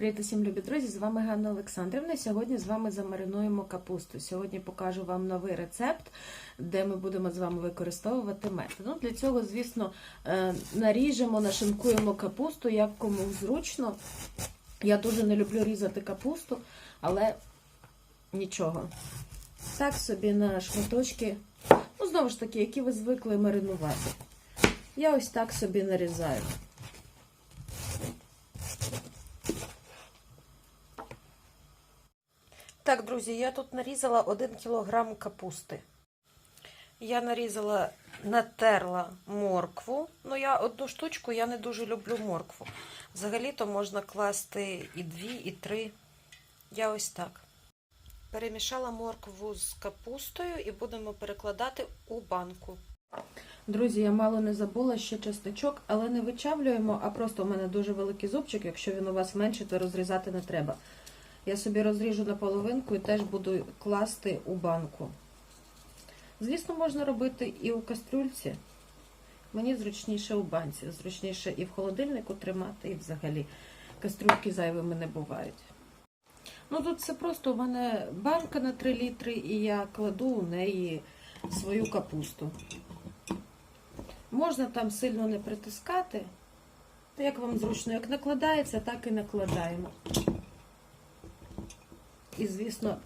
Привіт усім, любі друзі! З вами Ганна Олександрівна. Сьогодні з вами замаринуємо капусту. Сьогодні покажу вам новий рецепт, де ми будемо з вами використовувати мед. Ну, для цього, звісно, е, наріжемо, нашинкуємо капусту, як кому зручно. Я дуже не люблю різати капусту, але нічого. Так собі на шматочки, ну, знову ж таки, які ви звикли маринувати. Я ось так собі нарізаю. Так, друзі, я тут нарізала 1 кілограм капусти. Я нарізала, натерла моркву. Ну, я одну штучку, я не дуже люблю моркву. Взагалі-то можна класти і дві, і три. Я ось так. Перемішала моркву з капустою і будемо перекладати у банку. Друзі, я мало не забула ще чесничок, але не вичавлюємо, а просто у мене дуже великий зубчик. Якщо він у вас менший, то розрізати не треба. Я собі розріжу на половинку і теж буду класти у банку. Звісно, можна робити і у кастрюльці. Мені зручніше у банці, зручніше і в холодильнику тримати, і взагалі кастрюльки зайвими не бувають. Ну тут це просто у мене банка на 3 літри, і я кладу у неї свою капусту. Можна там сильно не притискати, як вам зручно, як накладається, так і накладаємо. І, звісно,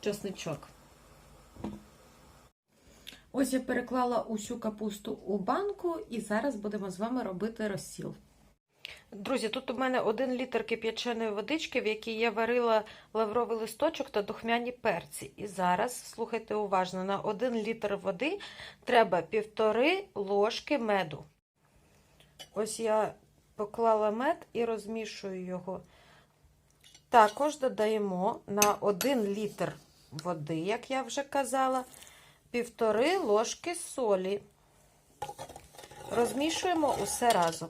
чесничок. Ось я переклала усю капусту у банку, і зараз будемо з вами робити розсіл. Друзі, тут у мене один літр кип'яченої водички, в якій я варила лавровий листочок та духмяні перці. І зараз, слухайте уважно, на один літр води треба півтори ложки меду. Ось я поклала мед і розмішую його. Також додаємо на 1 літр води, як я вже казала, півтори ложки солі. Розмішуємо усе разом.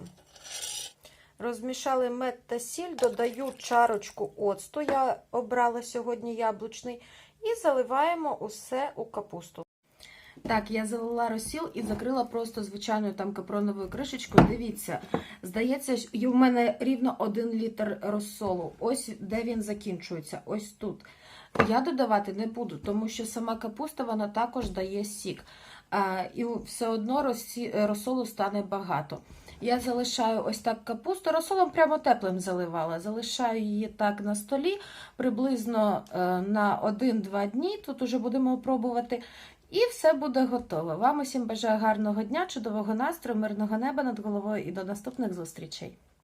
Розмішали мед та сіль, додаю чарочку оцту, я обрала сьогодні яблучний, і заливаємо усе у капусту. Так, я залила розсіл і закрила просто звичайною там капроновою кришечкою. Дивіться, здається, і в мене рівно 1 літр розсолу. Ось де він закінчується, ось тут. Я додавати не буду, тому що сама капуста вона також дає сік. А, І все одно розсі... розсолу стане багато. Я залишаю ось так капусту, розсолом прямо теплим заливала. Залишаю її так на столі приблизно е, на 1-2 дні. Тут уже будемо пробувати. І все буде готово. Вам усім бажаю гарного дня, чудового настрою, мирного неба над головою і до наступних зустрічей.